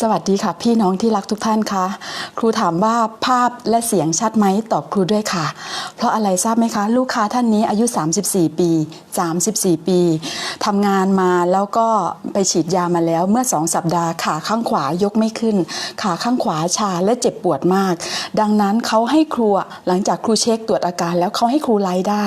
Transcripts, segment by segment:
สวัสดีค่ะ พี่น้องที่รักทุกท่านคะ ครูถามว่าภาพและเสียงชัดไหมตอบครูด้วยค่ะ เพราะอะไรทราบไหมคะ ลูกค้าท่านนี้อายุ 34 ปี 34 ปีทำงานมาแล้วก็ไปฉีดยามาแล้วเมื่อ2สัปดาห์ขาข้างขวายกไม่ขึ้น ขาข้างขวาชาและเจ็บปวดมาก ดังนั้นเขาให้ครูหลังจากครูเช็คตรวจอาการแล้วเขาให้ครูไลฟ์ได้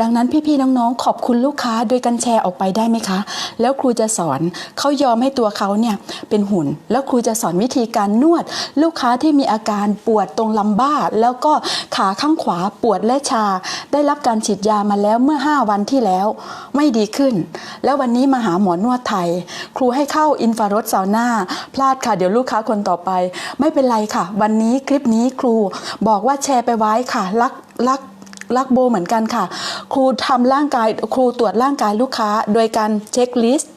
ดังนั้นพี่ๆน้องๆ ขอบคุณลูกค้าโดยการแชร์ออกไปได้ไหมคะ แล้วครูจะสอนเขายอมให้ตัวเขาเนี่ยเป็นหุ่น แล้วครูจะสอนวิธีการนวด ลูกค้าที่มีอาการปวดตรงลำบ้า แล้วก็ขาข้างขวาปวดและชา ได้รับการฉีดยามาแล้วเมื่อ 5 วันที่แล้วไม่ดีขึ้น แล้ววันนี้มาหาหมอนวดไทย ครูให้เข้าอินฟราโรดซาวน่าพลาดค่ะ เดี๋ยวลูกค้าคนต่อไป ไม่เป็นไรค่ะ วันนี้คลิปนี้ครูบอกว่าแชร์ไปไว้ค่ะ รักรักรักโบเหมือนกันค่ะ ครูทำร่างกายครูตรวจร่างกายลูกค้า โดยการเช็คลิสต์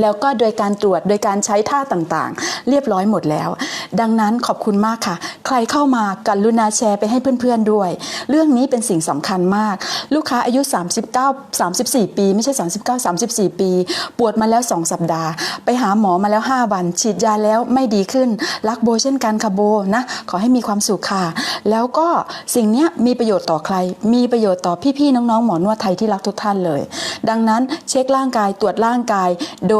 แล้วก็โดยการตรวจโดยการใช้ท่าต่างๆ เรียบร้อยหมดแล้ว ดังนั้นขอบคุณมากค่ะ ใครเข้ามากันลุณาแชร์ไปให้เพื่อนๆด้วย เรื่องนี้เป็นสิ่งสำคัญมาก ลูกค้าอายุ 39 34 ปี ไม่ใช่ 39 34 ปี ปวดมาแล้ว 2 สัปดาห์ ไปหาหมอมาแล้ว 5 วัน ฉีดยาแล้วไม่ดีขึ้น รักโบเช่นกันค่ะโบนะขอให้มีความสุขค่ะ แล้วก็สิ่งนี้มีประโยชน์ต่อใคร มีประโยชน์ต่อพี่ๆน้องๆหมอนวดไทยที่รักทุกท่านเลย ดังนั้นเช็คร่างกายตรวจร่างกายโดย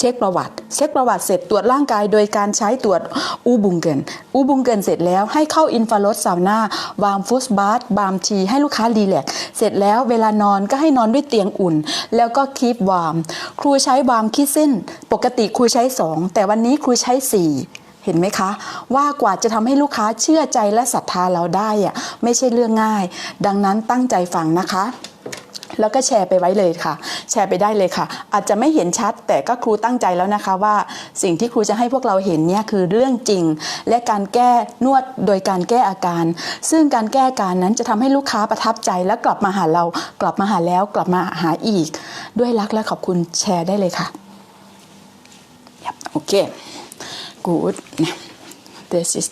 เช็คประวัติ เช็คประวัติเสร็จตรวจร่างกายโดยการใช้ตรวจอูบุงเกินอูบุงเกินเสร็จแล้วให้เข้าอินฟราโรดซาวน่าวามฟุสบาร์บามทีให้ลูกค้ารีแลกเสร็จแล้วเวลานอนก็ให้นอนด้วยเตียงอุ่น แล้วก็คีบวาม ครูใช้วามคิดสิ้น ปกติครูใช้ 2 แต่วันนี้ครูใช้ 4เห็นไหมคะ ว่ากว่าจะทำให้ลูกค้าเชื่อใจและศรัทธาเราได้อะไม่ใช่เรื่องง่าย ดังนั้นตั้งใจฟังนะคะ แล้วก็แชร์ไปไว้เลยค่ะ แชร์ไปได้เลยค่ะ อาจจะไม่เห็นชัด แต่ก็ครูตั้งใจแล้วนะคะว่า สิ่งที่ครูจะให้พวกเราเห็นเนี่ยคือเรื่องจริง และการแก้นวดโดยการแก้อาการ ซึ่งการแก้อาการนั้นจะทำให้ลูกค้าประทับใจและกลับมาหาเรา กลับมาหาแล้วกลับมาหาอีก ด้วยรักและขอบคุณแชร์ได้เลยค่ะโอเค good this is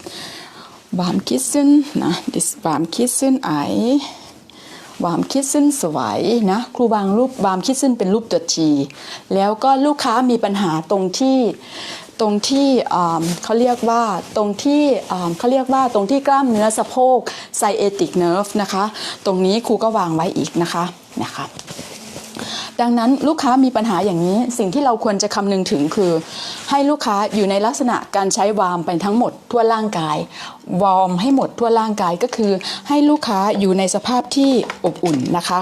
warm kitchen นะ this warm kitchen I วามคิดซึ่นสวยนะครูวางรูปวามคิดซึ่นเป็นรูปตัวจีแล้วก็ลูกค้ามีปัญหาตรงที่ตรงที่เขาเรียกว่าตรงที่เขาเรียกว่าตรงที่กล้ามเนื้อสะโพกไซเอติกเนิร์ฟนะคะ ตรงนี้ครูก็วางไว้อีกนะคะนะคะ ดังนั้นลูกค้ามีปัญหาอย่างนี้สิ่งที่เราควรจะคำนึงถึงคือ ให้ลูกค้าอยู่ในลักษณะการใช้วาร์มไปทั้งหมดทั่วร่างกายวอร์มให้หมดทั่วร่างกายก็คือ ให้ลูกค้าอยู่ในสภาพที่อบอุ่นนะคะ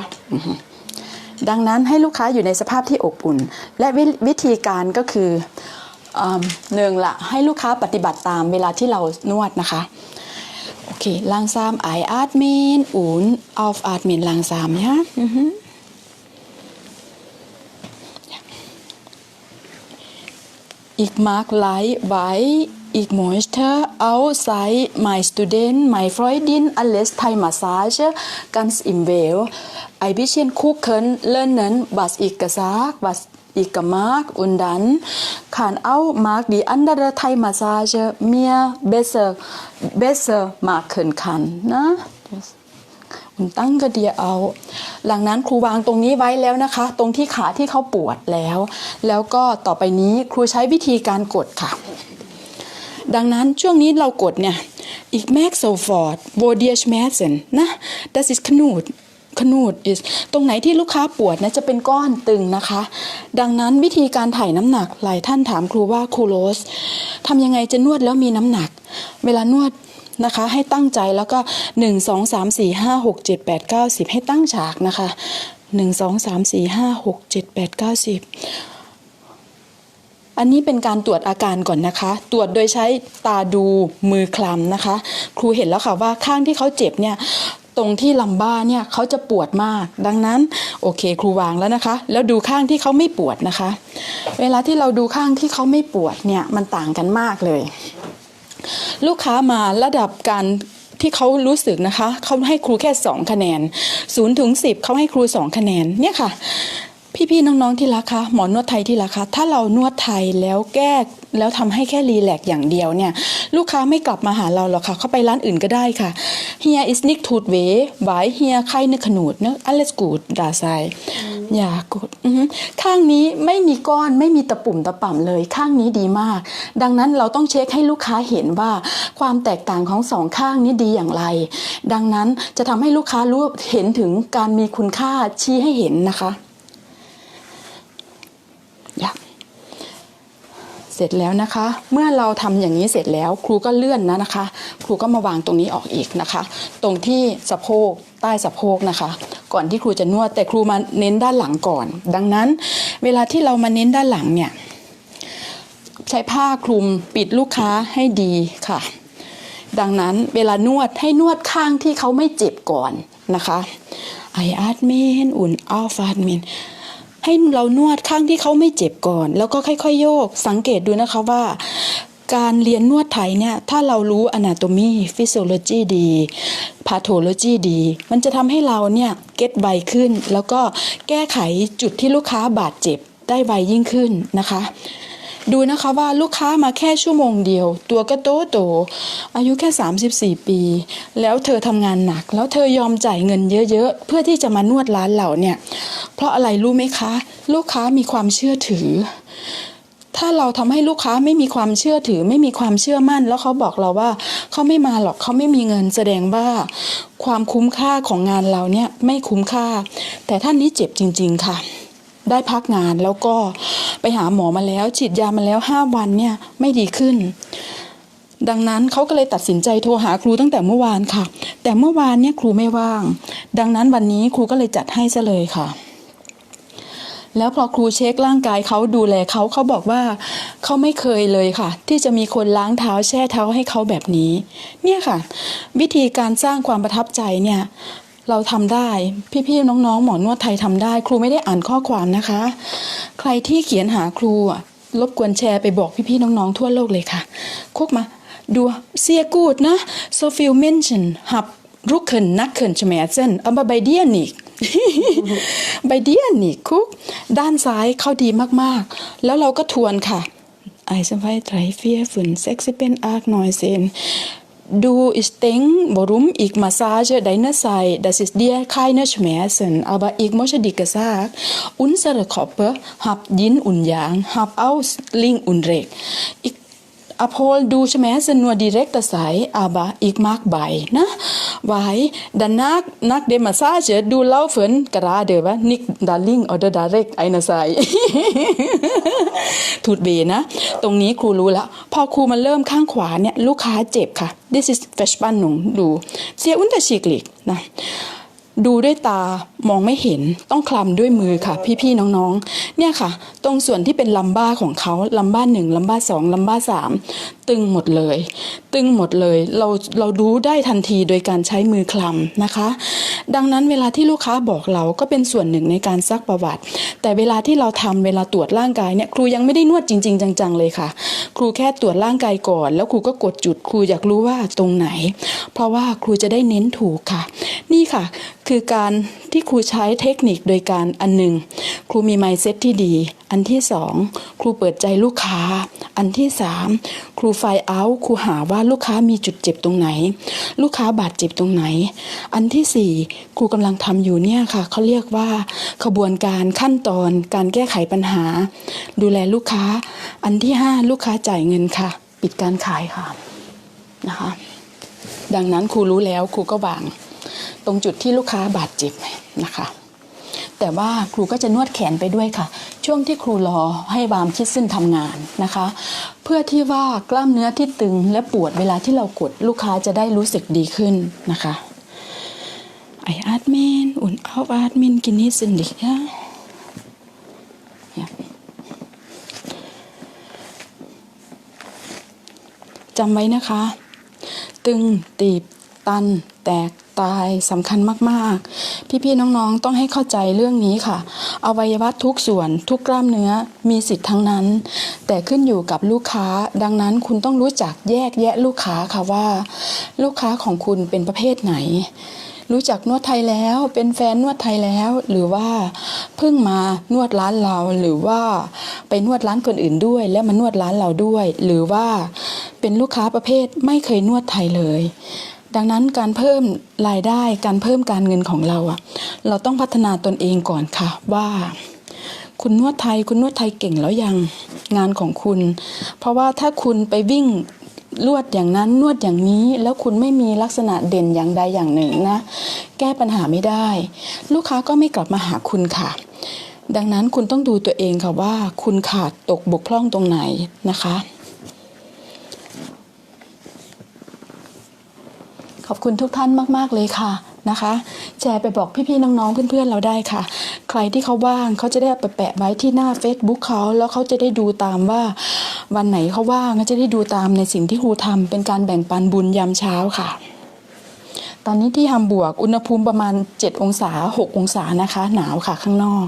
ดังนั้นให้ลูกค้าอยู่ในสภาพที่อบอุ่น และววิธีการก็คือหนึ่งละให้ลูกค้าปฏิบัติตามเวลาที่เรานวดนะคะ โอเค langsam einatmen und aufatmen langsam ja mhm. Ich mag Light weil ich möchte außer mein Student, meine Freundin alles Thai Massage ganz im Well. Ein bisschen gucken, lernen, was ich gesagt, was ich gemacht und dann kann auch mag die andere Thai Massage mir besser besser machen kann. Ne? คุณตั้งกระเดียเอา หลังนั้นครูวางตรงนี้ไว้แล้วนะคะ ตรงที่ขาที่เขาปวดแล้ว แล้วก็ต่อไปนี้ครูใช้วิธีการกดค่ะ ดังนั้นช่วงนี้เรากดเนี่ย ich merk sofort wo dir Schmerzen นะ das ist Knut Knut is ตรงไหนที่ลูกค้าปวดนะจะเป็นก้อนตึงนะคะ ดังนั้นวิธีการถ่ายน้ำหนักหลายท่านถามครูว่าครูโรสทำยังไงจะนวดแล้วมีน้ำหนัก เวลานวด นะคะ ให้ตั้งใจแล้วก็ 1 2 3 4 5 6 7 8 9 10 ให้ตั้งฉากนะคะ 1 2 3 4 5 6 7 8 9 10 อันนี้เป็นการตรวจอาการก่อนนะคะ ตรวจโดยใช้ตาดูมือคลำนะคะ ครูเห็นแล้วค่ะว่าข้างที่เขาเจ็บเนี่ยตรงที่ลำบ้าเนี่ยเขาจะปวดมาก ดังนั้นโอเคครูวางแล้วนะคะ แล้วดูข้างที่เขาไม่ปวดนะคะ เวลาที่เราดูข้างที่เขาไม่ปวดเนี่ยมันต่างกันมากเลย ลูกค้ามาระดับการที่เขารู้สึกนะคะเขาให้ครูแค่ 2 คะแนน0ถึง10เขาให้ครู 2 คะแนนเนี่ยค่ะ พี่ๆน้องๆที่รักคะหมอนวดไทยที่รักคะถ้าเรานวดไทยแล้วแก้แล้วทำให้แค่รีแลกซ์อย่างเดียวเนี่ยลูกค้าไม่กลับมาหาเราหรอกค่ะเขาไปร้านอื่นก็ได้ค่ะ Hier ist nicht tut weh weil hier keine Knut เนอะ alles gut da sei อย่า gut อือฮึข้างนี้ไม่มีก้อนไม่มีตะปุ่มตะป่ำเลยข้างนี้ดีมาก ดังนั้นเราต้องเช็คให้ลูกค้าเห็นว่าความแตกต่างของสองข้างนี้ดีอย่างไร ดังนั้นจะทำให้ลูกค้ารู้เห็นถึงการมีคุณค่าชี้ให้เห็นนะคะ อยาก เสร็จแล้วนะคะ เมื่อเราทำอย่างนี้เสร็จแล้ว ครูก็เลื่อนนะนะคะ ครูก็มาวางตรงนี้ออกอีกนะคะ ตรงที่สะโพกใต้สะโพกนะคะ ก่อนที่ครูจะนวดแต่ครูมาเน้นด้านหลังก่อน ดังนั้น เวลาที่เรามาเน้นด้านหลังเนี่ยใช้ผ้าคลุมปิดลูกค้าให้ดีค่ะ ดังนั้นเวลานวดให้นวดข้างที่เขาไม่เจ็บก่อนนะคะไออาร์ตเมนอุ่นอัลฟาดเมน ให้เรานวดข้างที่เขาไม่เจ็บก่อน แล้วก็ค่อย ๆ โยก สังเกตดูนะคะว่า การเรียนนวดไทยเนี่ย ถ้าเรารู้อนาโตมีฟิสิโอโลจีดีพาโทโลจีดี มันจะทำให้เราเนี่ยเก็ตไวขึ้น แล้วก็แก้ไขจุดที่ลูกค้าบาดเจ็บได้ไวยิ่งขึ้นนะคะ ดูนะคะว่าลูกค้ามาแค่ชั่วโมงเดียว ตัวก็โตโต อายุแค่ 34 ปี แล้วเธอทำงานหนัก แล้วเธอยอมจ่ายเงินเยอะๆ เพื่อที่จะมานวดร้านเราเนี่ย เพราะอะไรรู้ไหมคะ ลูกค้ามีความเชื่อถือ ถ้าเราทำให้ลูกค้าไม่มีความเชื่อถือ ไม่มีความเชื่อมั่น แล้วเขาบอกเราว่าเขาไม่มาหรอกเขาไม่มีเงินแสดงว่าความคุ้มค่าของงานเราเนี่ยไม่คุ้มค่า แต่ท่านนี้เจ็บจริง ๆ ค่ะ ได้พักงานแล้วก็ไปหาหมอมาแล้ว ฉีดยามาแล้ว 5 วันเนี่ยไม่ดีขึ้น ดังนั้นเขาก็เลยตัดสินใจโทรหาครูตั้งแต่เมื่อวานค่ะ แต่เมื่อวานเนี่ยครูไม่ว่าง ดังนั้นวันนี้ครูก็เลยจัดให้ซะเลยค่ะ แล้วพอครูเช็คร่างกายเขาดูแลเขาเขาบอกว่าเขาไม่เคยเลยค่ะ ที่จะมีคนล้างเท้าแช่เท้าให้เขาแบบนี้ เนี่ยค่ะ วิธีการสร้างความประทับใจเนี่ย เราทำได้ พี่ๆน้องๆ หมอนวดไทยทำได้ ครูไม่ได้อ่านข้อความนะคะ ใครที่เขียนหาครูอะรบกวนแชร์ไปบอกพี่ๆน้องๆ ทั่วโลกเลยค่ะคุกมาดูเสียกูดนะ so viel Menschen hab Rücken Nackenschmerzen aber bei dir nicht ใบเดียนนี่คุก ด้านซ้ายเข้าดีมากๆ แล้วเราก็ทวนค่ะไอซ์ไฟไตรเฟียฝุ่นเซ็กซิเป็นอาร์กนอยเซน Du ich denk, warum ich Massage deine Seite, das ist dir keine Schmerzen, aber ich möchte dir gesagt, unsere Körper hat Yin und Yang, hat aus links und rechts. Ich Obwohl du Schmerzen nur direkt sei, aber ich mag beide, weil danach, nach der Massage, du laufen gerade, wa? nicht da links oder da rechts einer Seite ถูดเบนะ ตรงนี้ครูรู้แล้ว พอครูมาเริ่มข้างขวาเนี่ย ลูกค้าเจ็บค่ะ this is Verspannung ดู sehr unterschiedlich นะ ดูด้วยตามองไม่เห็นต้องคลำด้วยมือค่ะ พี่ๆน้องๆ เนี่ยค่ะ ตรงส่วนที่เป็นลำบ้าของเขาลำบ้าหนึ่งลำบ้าสองลำบ้าสามตึงหมดเลย ตึงหมดเลยเราเรารู้ได้ทันทีโดยการใช้มือคลำนะคะ ดังนั้นเวลาที่ลูกค้าบอกเราก็เป็นส่วนหนึ่งในการซักประวัติ แต่เวลาที่เราทำเวลาตรวจร่างกายเนี่ยครูยังไม่ได้นวดจริง ๆ จังๆ เลยค่ะ ครูแค่ตรวจร่างกายก่อน แล้วครูก็กดจุดครูอยากรู้ว่าตรงไหน เพราะว่าครูจะได้เน้นถูกค่ะ นี่ค่ะคืคือการที่ครูใช้เทคนิคโดยการอันหนึ่งครูมีไมเซ็ตที่ดี อันที่สองครูเปิดใจลูกค้า อันที่สามครูไฟเอาท์ครูหาว่าลูกค้ามีจุดเจ็บตรงไหน ลูกค้าบาดเจ็บตรงไหน อันที่สี่ครูกำลังทำอยู่เนี่ยค่ะเขาเรียกว่าขบวนการขั้นตอนการแก้ไขปัญหา ดูแลลูกค้า อันที่ห้าลูกค้าจ่ายเงินค่ะ ปิดการขายค่ะนะคะ ดังนั้นครูรู้แล้วครูก็วาง ตรงจุดที่ลูกค้าบาดเจ็บนะคะ แต่ว่าครูก็จะนวดแขนไปด้วยค่ะ ช่วงที่ครูรอให้บามคิดซึ่งทำงานนะคะ เพื่อที่ว่ากล้ามเนื้อที่ตึงและปวดเวลาที่เรากดลูกค้าจะได้รู้สึกดีขึ้นนะคะไออาร์ตเมนอุ่นเอาอาร์ตเมนกินนี่สินดิค่ะจำไว้นะคะ ตึงตีบ ตัน แตกตายสำคัญมากๆ พี่ๆน้องๆ ต้องให้เข้าใจเรื่องนี้ค่ะ อวัยวะทุกส่วนทุกกล้ามเนื้อมีสิทธิ์ทั้งนั้น แต่ขึ้นอยู่กับลูกค้า ดังนั้นคุณต้องรู้จักแยกแยะลูกค้าค่ะว่า ลูกค้าของคุณเป็นประเภทไหน รู้จักนวดไทยแล้วเป็นแฟนนวดไทยแล้ว หรือว่าเพิ่งมานวดร้านเราหรือว่าไปนวดร้านคนอื่นด้วย แล้วมานวดร้านเราด้วย หรือว่าเป็นลูกค้าประเภทไม่เคยนวดไทยเลย ดังนั้นการเพิ่มรายได้การเพิ่มการเงินของเราอะเราต้องพัฒนาตนเองก่อนค่ะว่า คุณนวดไทยคุณนวดไทยเก่งแล้วยังงานของคุณ เพราะว่าถ้าคุณไปวิ่งลวดอย่างนั้นนวดอย่างนี้แล้วคุณไม่มีลักษณะเด่นอย่างใดอย่างหนึ่งนะ แก้ปัญหาไม่ได้ ลูกค้าก็ไม่กลับมาหาคุณค่ะ ดังนั้นคุณต้องดูตัวเองค่ะว่า คุณขาดตกบกพร่องตรงไหนนะคะ ขอบคุณทุกท่านมาก ๆ เลยค่ะนะคะ แชร์ไปบอกพี่ๆน้องๆเพื่อนๆเราได้ค่ะ ใครที่เขาว่างเขาจะได้ไปแปะไว้ที่หน้า Facebook เขาแล้วเขาจะได้ดูตามว่า วันไหนเขาว่างเขาจะได้ดูตามในสิ่งที่ครูทำเป็นการแบ่งปันบุญยามเช้าค่ะ ตอนนี้ที่ฮัมบวกอุณหภูมิประมาณ 7 องศา 6 องศานะคะ หนาวค่ะข้างนอก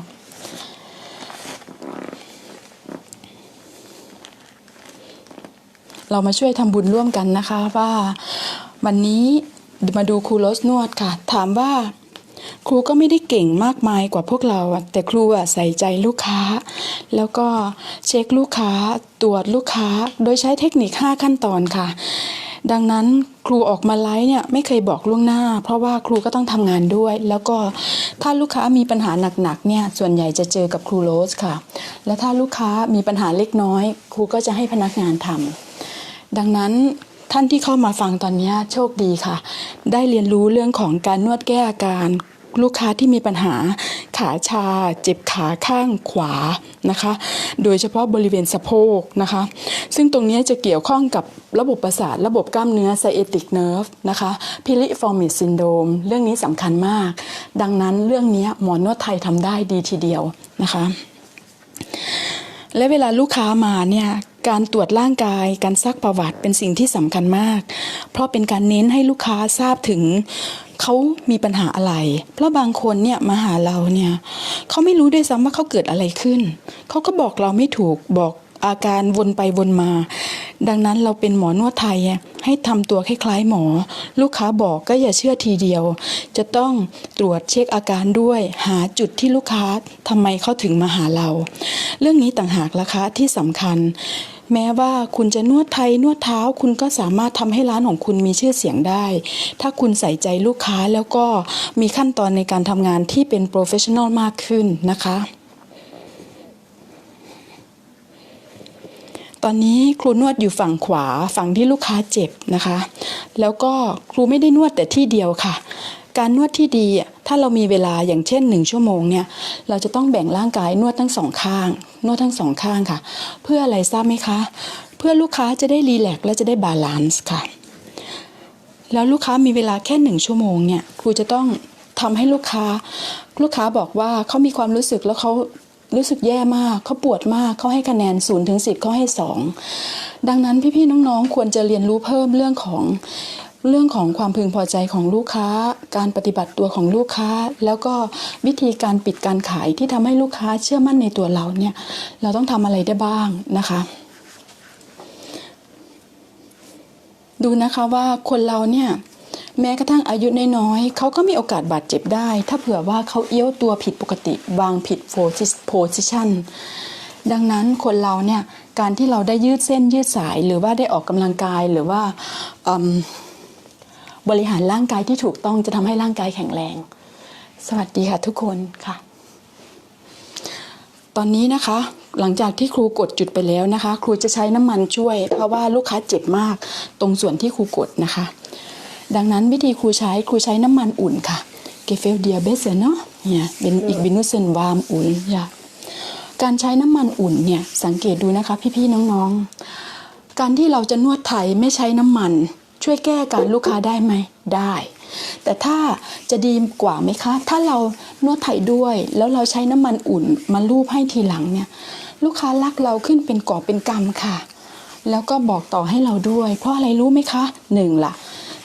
เรามาช่วยทำบุญร่วมกันนะคะว่า วันนี้มาดูครูโรสนวดค่ะ ถามว่า ครูก็ไม่ได้เก่งมากมายกว่าพวกเรา แต่ครูอะใส่ใจลูกค้า แล้วก็เช็คลูกค้าตรวจลูกค้า โดยใช้เทคนิค 5 ขั้นตอนค่ะ ดังนั้นครูออกมาไลฟ์เนี่ยไม่เคยบอกล่วงหน้า เพราะว่าครูก็ต้องทำงานด้วย แล้วก็ถ้าลูกค้ามีปัญหาหนักๆเนี่ยส่วนใหญ่จะเจอกับครูโรสค่ะ และถ้าลูกค้ามีปัญหาเล็กน้อย ครูก็จะให้พนักงานทำดังนั้น ท่านที่เข้ามาฟังตอนนี้โชคดีค่ะ ได้เรียนรู้เรื่องของการนวดแก้อาการลูกค้าที่มีปัญหาขาชาเจ็บขาข้างขวานะคะ โดยเฉพาะบริเวณสะโพกนะคะ ซึ่งตรงนี้จะเกี่ยวข้องกับระบบประสาท ระบบกล้ามเนื้อ sciatic nerve นะคะ piriformis syndrome เรื่องนี้สำคัญมาก ดังนั้นเรื่องนี้หมอนวดไทยทำได้ดีทีเดียวนะคะ และเวลาลูกค้ามาเนี่ยการตรวจร่างกายการซักประวัติเป็นสิ่งที่สำคัญมาก เพราะเป็นการเน้นให้ลูกค้าทราบถึงเขามีปัญหาอะไร เพราะบางคนเนี่ยมาหาเราเนี่ยเขาไม่รู้ด้วยซ้ำว่าเขาเกิดอะไรขึ้น เขาก็บอกเราไม่ถูกบอกอาการวนไปวนมา ดังนั้นเราเป็นหมอนวดไทยให้ทำตัวคล้ายๆหมอ ลูกค้าบอกก็อย่าเชื่อทีเดียว จะต้องตรวจเช็คอาการด้วย หาจุดที่ลูกค้าทำไมเขาถึงมาหาเรา เรื่องนี้ต่างหากราคาที่สำคัญแม้ว่าคุณจะนวดไทยนวดเท้าคุณก็สามารถทำให้ร้านของคุณมีชื่อเสียงได้ ถ้าคุณใส่ใจลูกค้าแล้วก็มีขั้นตอนในการทำงานที่เป็นโปรเฟชชั่นอลมากขึ้นนะคะ ตอนนี้ครูนวดอยู่ฝั่งขวาฝั่งที่ลูกค้าเจ็บนะคะ แล้วก็ครูไม่ได้นวดแต่ที่เดียวค่ะ การนวดที่ดีถ้าเรามีเวลาอย่างเช่นหนึ่งชั่วโมงเนี่ยเราจะต้องแบ่งร่างกายนวดทั้งสองข้าง นวดทั้งสองข้างค่ะ เพื่ออะไรทราบไหมคะ เพื่อลูกค้าจะได้รีแลกซ์และจะได้บาลานซ์ค่ะ แล้วลูกค้ามีเวลาแค่หนึ่งชั่วโมงเนี่ยครูจะต้องทำให้ลูกค้า ลูกค้าบอกว่าเขามีความรู้สึกแล้วเขา รู้สึกแย่มากเขาปวดมากเขาให้คะแนน0ูนย์ถึงสิเขาให้ 2 ดังนั้นพี่ๆน้องๆ ควรจะเรียนรู้เพิ่มเรื่องของเรื่องของความพึงพอใจของลูกค้า การปฏิบัติตัวของลูกค้า แล้วก็วิธีการปิดการขายที่ทำให้ลูกค้าเชื่อมั่นในตัวเราเนี่ย เราต้องทำอะไรได้บ้างนะคะ ดูนะคะว่าคนเราเนี่ย แม้กระทั่งอายุน้อยๆเขาก็มีโอกาสบาดเจ็บได้ ถ้าเผื่อว่าเขาเอี้ยวตัวผิดปกติวางผิดโพสิชันดังนั้นคนเราเนี่ยการที่เราได้ยืดเส้นยืดสายหรือว่าได้ออกกำลังกายหรือว่าบริหารร่างกายที่ถูกต้องจะทำให้ร่างกายแข็งแรง สวัสดีค่ะทุกคนค่ะ ตอนนี้นะคะหลังจากที่ครูกดจุดไปแล้วนะคะ ครูจะใช้น้ำมันช่วย เพราะว่าลูกค้าเจ็บมากตรงส่วนที่ครูกดนะคะ ดังนั้นวิธีครูใช้ครูใช้น้ำมันอุ่นค่ะเกฟเฟลเดียเบสเนาะเนี่ยเป็นอีกบินุเซนวามอุ่นอย่าการใช้น้ำมันอุ่นเนี่ยสังเกตดูนะคะพี่ๆน้องๆ การที่เราจะนวดไทยไม่ใช้น้ำมัน ช่วยแก้การลูกค้าได้ไหมได้ แต่ถ้าจะดีกว่าไหมคะ ถ้าเรานวดไทยด้วย แล้วเราใช้น้ำมันอุ่นมาลูบให้ทีหลังเนี่ยลูกค้ารักเราขึ้นเป็นก่อบเป็นกำค่ะ แล้วก็บอกต่อให้เราด้วย เพราะอะไรรู้ไหมคะหนึ่งล่ะ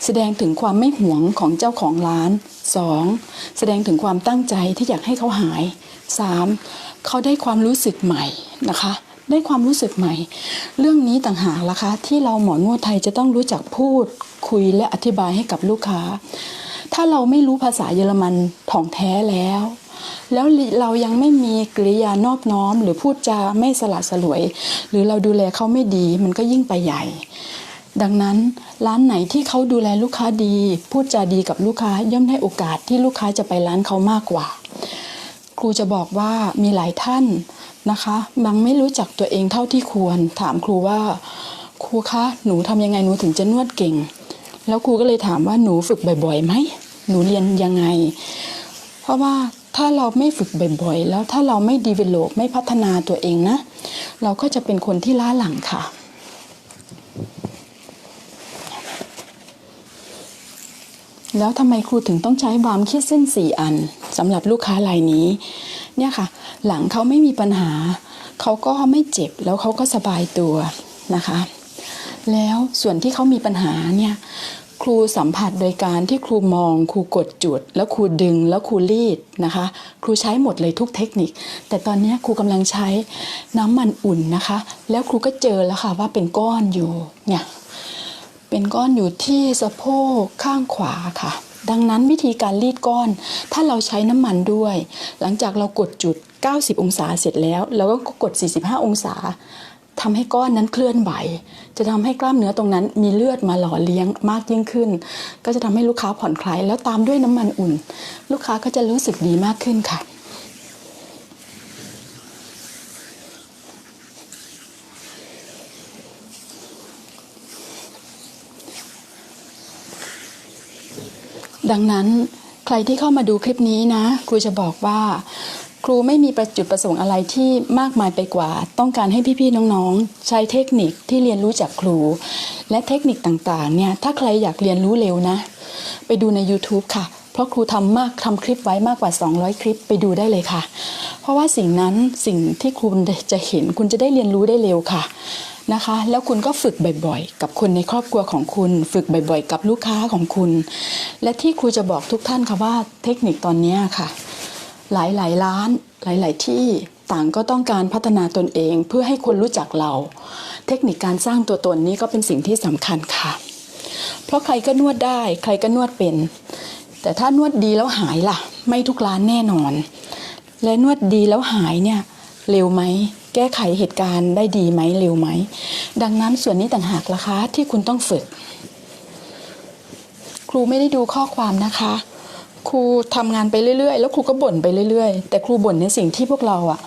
แสดงถึงความไม่หวงของเจ้าของร้าน 2. แสดงถึงความตั้งใจที่อยากให้เขาหาย 3. เขาได้ความรู้สึกใหม่นะคะ ได้ความรู้สึกใหม่ เรื่องนี้ต่างหากล่ะคะที่เราหมอนวดไทยจะต้องรู้จักพูด คุยและอธิบายให้กับลูกค้า ถ้าเราไม่รู้ภาษาเยอรมันถ่องแท้แล้ว แล้วเรายังไม่มีกริยานอบน้อม หรือพูดจาไม่สละสลวย หรือเราดูแลเขาไม่ดีมันก็ยิ่งไปใหญ่ ดังนั้นร้านไหนที่เขาดูแลลูกค้าดี พูดจาดีกับลูกค้าย่อมได้โอกาสที่ลูกค้าจะไปร้านเขามากกว่า ครูจะบอกว่ามีหลายท่านนะคะบางไม่รู้จักตัวเองเท่าที่ควร ถามครูว่า ครูคะหนูทำยังไงหนูถึงจะนวดเก่ง แล้วครูก็เลยถามว่าหนูฝึกบ่อยๆไหมหนูเรียนยังไง เพราะว่าถ้าเราไม่ฝึกบ่อยๆ แล้วถ้าเราไม่ดีเวล o ไม่พัฒนาตัวเองนะ เราก็จะเป็นคนที่ล้าหลังค่ะ แล้วทำไมครูถึงต้องใช้บามคิดเส้นสี่อันสำหรับลูกค้ารายนี้ เนี่ยค่ะ หลังเขาไม่มีปัญหา เขาก็ไม่เจ็บแล้วเขาก็สบายตัวนะคะ แล้วส่วนที่เขามีปัญหาเนี่ยครูสัมผัสโดยการที่ครูมองครูกดจุด แล้วครูดึงแล้วครูรีดนะคะ ครูใช้หมดเลยทุกเทคนิค แต่ตอนนี้ครูกำลังใช้น้ำมันอุ่นนะคะ แล้วครูก็เจอแล้วค่ะว่าเป็นก้อนอยู่เนี่ย เป็นก้อนอยู่ที่สะโพกข้างขวาค่ะ ดังนั้นวิธีการรีดก้อน ถ้าเราใช้น้ำมันด้วย หลังจากเรากดจุด 90 องศาเสร็จแล้ว เราก็กด 45 องศาทำให้ก้อนนั้นเคลื่อนไหว จะทำให้กล้ามเนื้อตรงนั้นมีเลือดมาหล่อเลี้ยงมากยิ่งขึ้น ก็จะทำให้ลูกค้าผ่อนคลายแล้วตามด้วยน้ำมันอุ่น ลูกค้าก็จะรู้สึกดีมากขึ้นค่ะ ดังนั้นใครที่เข้ามาดูคลิปนี้นะ ครูจะบอกว่า ครูไม่มีประจุดประสงค์อะไรที่มากมายไปกว่า ต้องการให้พี่ๆน้องๆ ใช้เทคนิคที่เรียนรู้จากครู และเทคนิคต่างๆเนี่ยถ้าใครอยากเรียนรู้เร็วนะ ไปดูใน YouTube ค่ะ เพราะครูทำมากทำคลิปไว้มากกว่า 200 คลิปไปดูได้เลยค่ะ เพราะว่าสิ่งนั้นสิ่งที่คุณจะเห็นคุณจะได้เรียนรู้ได้เร็วค่ะ นะคะ แล้วคุณก็ฝึกบ่อยๆ กับคนในครอบครัวของคุณ ฝึกบ่อยๆ กับลูกค้าของคุณ และที่ครูจะบอกทุกท่านค่ะว่าเทคนิคตอนนี้ค่ะ หลายๆร้านหลาย ๆ ที่ต่างก็ต้องการพัฒนาตนเองเพื่อให้คนรู้จักเรา เทคนิคการสร้างตัวตนนี้ก็เป็นสิ่งที่สำคัญค่ะ เพราะใครก็นวดได้ ใครก็นวดเป็น แต่ถ้านวดดีแล้วหายล่ะ ไม่ทุกร้านแน่นอน และนวดดีแล้วหายเนี่ย เร็วไหม แก้ไขเหตุการณ์ได้ดีไหมเร็วไหม ดังนั้นส่วนนี้ต่างหากล่ะคะที่คุณต้องฝึก ครูไม่ได้ดูข้อความนะคะ ครูทำงานไปเรื่อยๆ แล้วครูก็บ่นไปเรื่อยๆ แต่ครูบ่นในสิ่งที่พวกเราอะ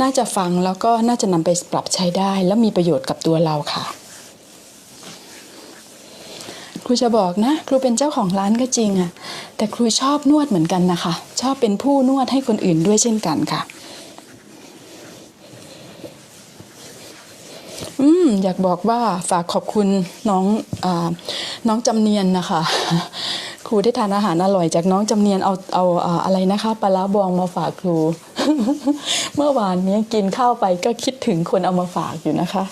น่าจะฟังแล้วก็น่าจะนำไปปรับใช้ได้ แล้วมีประโยชน์กับตัวเราค่ะครูจะบอกนะ ครูเป็นเจ้าของร้านก็จริงอะแต่ครูชอบนวดเหมือนกันนะคะ ชอบเป็นผู้นวดให้คนอื่นด้วยเช่นกันค่ะ อืมอยากบอกว่าฝากขอบคุณน้องอน้องจำเนียนนะคะ ครูได้ทานอาหารอร่อยจากน้องจำเนียนเอาเอาอะไรนะคะปลาร้าบองมาฝากครู เมื่อวานนี้กินข้าวไปก็คิดถึงคนเอามาฝากอยู่นะคะ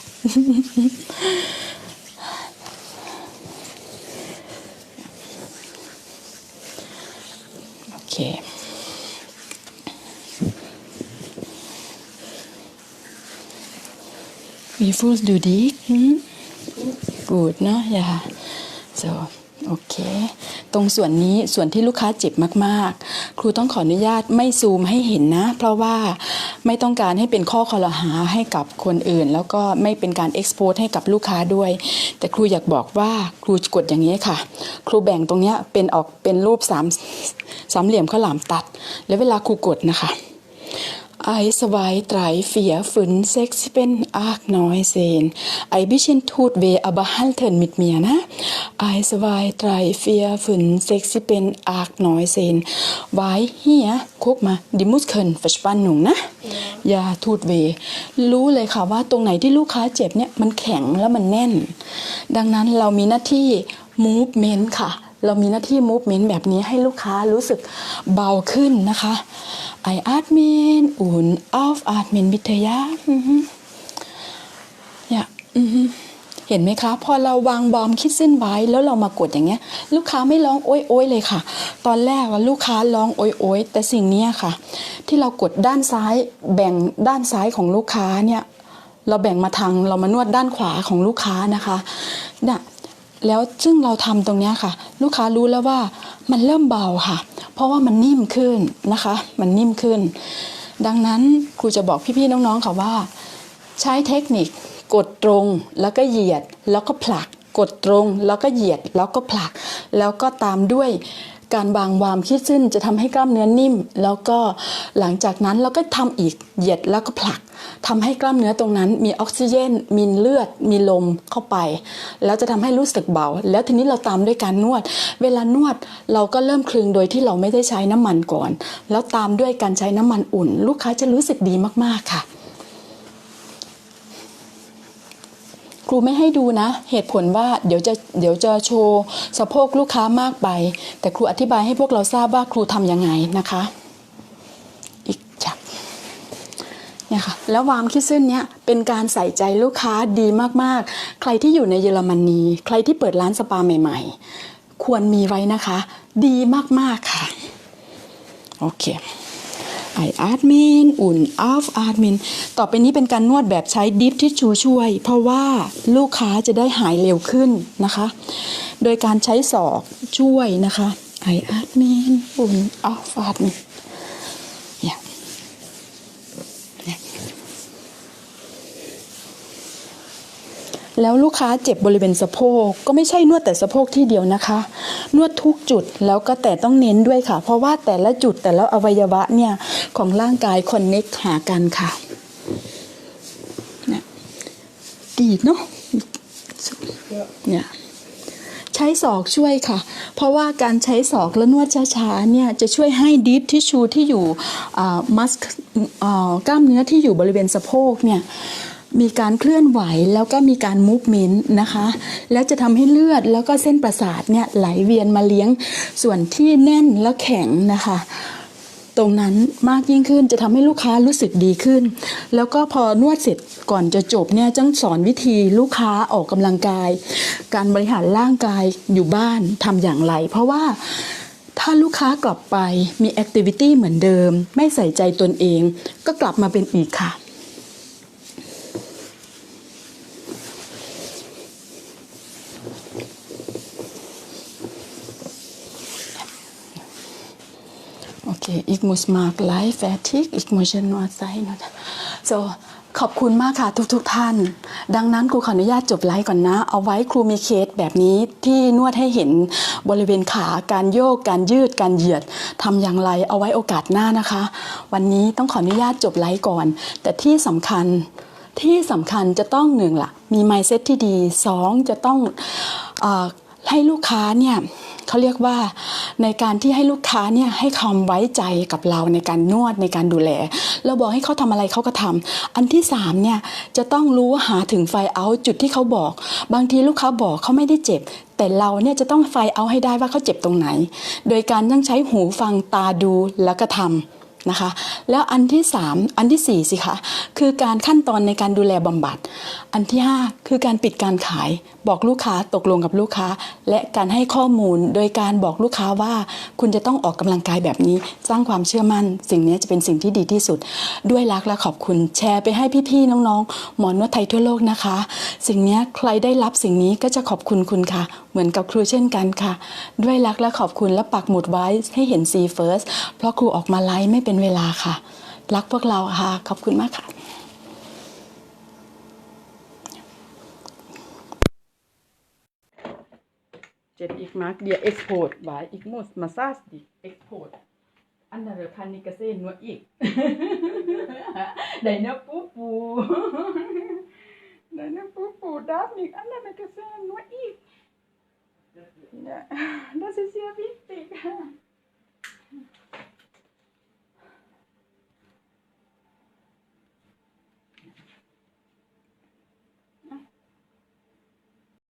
โอเค Wie fühlst du dich? Hm? Gut, ne? Ja. So, โอเค ตรงส่วนนี้ส่วนที่ลูกค้าเจ็บมาก ๆ ครูต้องขออนุญาตไม่ซูมให้เห็นนะ เพราะว่าไม่ต้องการให้เป็นข้อคอรหาให้กับคนอื่น แล้วก็ไม่เป็นการเอ็กซ์โพสให้กับลูกค้าด้วย แต่ครูอยากบอกว่าครูกดอย่างนี้ค่ะ ครูแบ่งตรงเนี้ยเป็นออกเป็นรูปสามสามเหลี่ยมข้าวหลามตัด แล้วเวลาครูกดนะคะ Eis, zwei, drei, vier, fünf, sechs, sieben, acht, neun, zehn. Ein bisschen tut weh, aber halten mit mir, ne? Eins, zwei, drei, vier, fünf, sechs, sieben, acht, neun, zehn. Weil hier, guck mal, die Muskeln Verspannung, ne? Ja, tut weh. รู้เลยค่ะว่าตรงไหนที่ลูกค้าเจ็บเนี่ยมันแข็งแล้วมันแน่น ดังนั้นเรามีหน้าที่ movement ค่ะ เรามีหน้าที่ movement แบบนี้ให้ลูกค้ารู้สึกเบาขึ้นนะคะ I atmen und aufatmen bitte ja อือฮึเนี่ยอือเห็นไหมคะ พอเราวางบอมคิดเส้นไว้แล้วเรามากดอย่างเงี้ย ลูกค้าไม่ร้องโอ๊ยโอยเลยค่ะ ตอนแรกอะลูกค้าร้องโอ๊ยโอยแต่สิ่งนี้ค่ะ ที่เรากดด้านซ้ายแบ่งด้านซ้ายของลูกค้าเนี่ยเราแบ่งมาทางเรามานวดด้านขวาของลูกค้านะคะเนี่ย แล้วซึ่งเราทำตรงนี้ค่ะ ลูกค้ารู้แล้วว่ามันเริ่มเบาค่ะ เพราะว่ามันนิ่มขึ้นนะคะ มันนิ่มขึ้น ดังนั้นครูจะบอกพี่ๆน้องๆค่ะว่า ใช้เทคนิคกดตรงแล้วก็เหยียดแล้วก็ผลัก กดตรงแล้วก็เหยียดแล้วก็ผลัก แล้วก็ตามด้วย การวางวามคิดซึ่นจะทำให้กล้ามเนื้อนิ่ม แล้วก็หลังจากนั้นเราก็ทำอีกเหยียดแล้วก็ผลักทำให้กล้ามเนื้อตรงนั้น มีออกซิเจนมีเลือด มีลมเข้าไป แล้วจะทำให้รู้สึกเบา แล้วทีนี้เราตามด้วยการนวด เวลานวดเราก็เริ่มคลึงโดยที่เราไม่ได้ใช้น้ำมันก่อน แล้วตามด้วยการใช้น้ำมันอุ่น ลูกค้าจะรู้สึกดีมากๆค่ะ รูไม่ให้ดูนะ เหตุผลว่าเดี๋ยวจะเดี๋ยวจะโชว์สะโพกลูกค้ามากไป แต่ครูอธิบายให้พวกเราทราบว่าครูทำยังไงนะคะ อีกจับเนี่ยค่ะแล้ววามคิดซึ่นเนี้ยเป็นการใส่ใจลูกค้าดีมากๆ ใครที่อยู่ในเยอรมนี ใครที่เปิดร้านสปาใหม่ ๆ ควรมีไว้นะคะ ดีมากๆค่ะ โอเค ไออาร์ตมินอุ่นออฟอาร์ตมินต่อไปนี้เป็นการนวดแบบใช้ดิฟทิชชูช่วย เพราะว่าลูกค้าจะได้หายเร็วขึ้นนะคะ โดยการใช้ศอกช่วยนะคะไออาร์ตมินอุ่นอัฟอาร์ตมินเนี่ยเนี่ย แล้วลูกค้าเจ็บบริเวณสะโพกก็ไม่ใช่นวดแต่สะโพกที่เดียวนะคะ นวดทุกจุดแล้วก็แต่ต้องเน้นด้วยค่ะ เพราะว่าแต่ละจุดแต่ละอวัยวะเนี่ยของร่างกายคอนเน็กหากันค่ะเนี่ยดีดเนาะเนี่ยใช้ศอกช่วยค่ะ เพราะว่าการใช้ศอกและนวดช้าๆเนี่ยจะช่วยให้ดิฟทิชชูที่อยู่มัสกล้ามเนื้อที่อยู่บริเวณสะโพกเนี่ย มีการเคลื่อนไหวแล้วก็มีการมูฟเมนต์นะคะ แล้วจะทำให้เลือดแล้วก็เส้นประสาทเนี่ยไหลเวียนมาเลี้ยงส่วนที่แน่นและแข็งนะคะตรงนั้นมากยิ่งขึ้นจะทำให้ลูกค้ารู้สึกดีขึ้น แล้วก็พอนวดเสร็จก่อนจะจบเนี่ยจังสอนวิธีลูกค้าออกกำลังกาย การบริหารร่างกายอยู่บ้านทำอย่างไร เพราะว่าถ้าลูกค้ากลับไปมีแอคทิวิตี้เหมือนเดิม ไม่ใส่ใจตนเอง ก็กลับมาเป็นอีกค่ะ Okej, ik moet maken live fertig. Ik moet je nog zijn. So ขอบคุณมากค่ะทุกๆทท่าน ดังนั้นครูขออนุญาตจบไลฟ์ก่อนนะ เอาไว้ครูมีเคสแบบนี้ที่นวดให้เห็นบริเวณขาการโยก การยืดการเหยียดทำอย่างไรเอาไว้โอกาสหน้านะคะ วันนี้ต้องขออนุญาตจบไลฟ์ก่อน แต่ที่สำคัญที่สำคัญจะต้องหนึ่งละมี mindset ที่ดีสองจะต้องอ ให้ลูกค้าเนี่ยเขาเรียกว่าในการที่ให้ลูกค้าเนี่ยให้ความไว้ใจกับเราในการนวดในการดูแล เราบอกให้เขาทำอะไรเขาก็ทำอันที่สามเนี่ยจะต้องรู้หาถึงไฟเอาจุดที่เขาบอก บางทีลูกค้าบอกเขาไม่ได้เจ็บ แต่เราเนี่ยจะต้องไฟเอาให้ได้ว่าเขาเจ็บตรงไหน โดยการต้องใช้หูฟังตาดูแล้วก็ทำ นะคะ แล้วอันที่ 3 อันที่ 4 สิคะ คือการขั้นตอนในการดูแลบำบัด อันที่ 5 คือการปิดการขาย บอกลูกค้าตกลงกับลูกค้า และการให้ข้อมูลโดยการบอกลูกค้าว่า คุณจะต้องออกกำลังกายแบบนี้ สร้างความเชื่อมั่น สิ่งนี้จะเป็นสิ่งที่ดีที่สุด ด้วยรักและขอบคุณแชร์ไปให้พี่ๆน้องๆ หมอนวดไทยทั่วโลกนะคะ สิ่งนี้ใครได้รับสิ่งนี้ก็จะขอบคุณคุณค่ะ เหมือนกับครูเช่นกันค่ะ ด้วยรักและขอบคุณและปักหมุดไว้ให้เห็น C first เพราะครูออกมาไลฟ์ไม่เป็นเป็นเวลาค่ะ รักพวกเราค่ะ ขอบคุณมากค่ะเจ็ดอีกมากเดียเอ็กโพดหวายอีกมูสมาซาสดิเอ็กโพดอันนั้นเราพันนิกาเซนนัวอีกได้นะปูปูได้นะปูปูดับอีกอันนั้นนิกาเซนนัวอีกเน Das ist ja wichtig.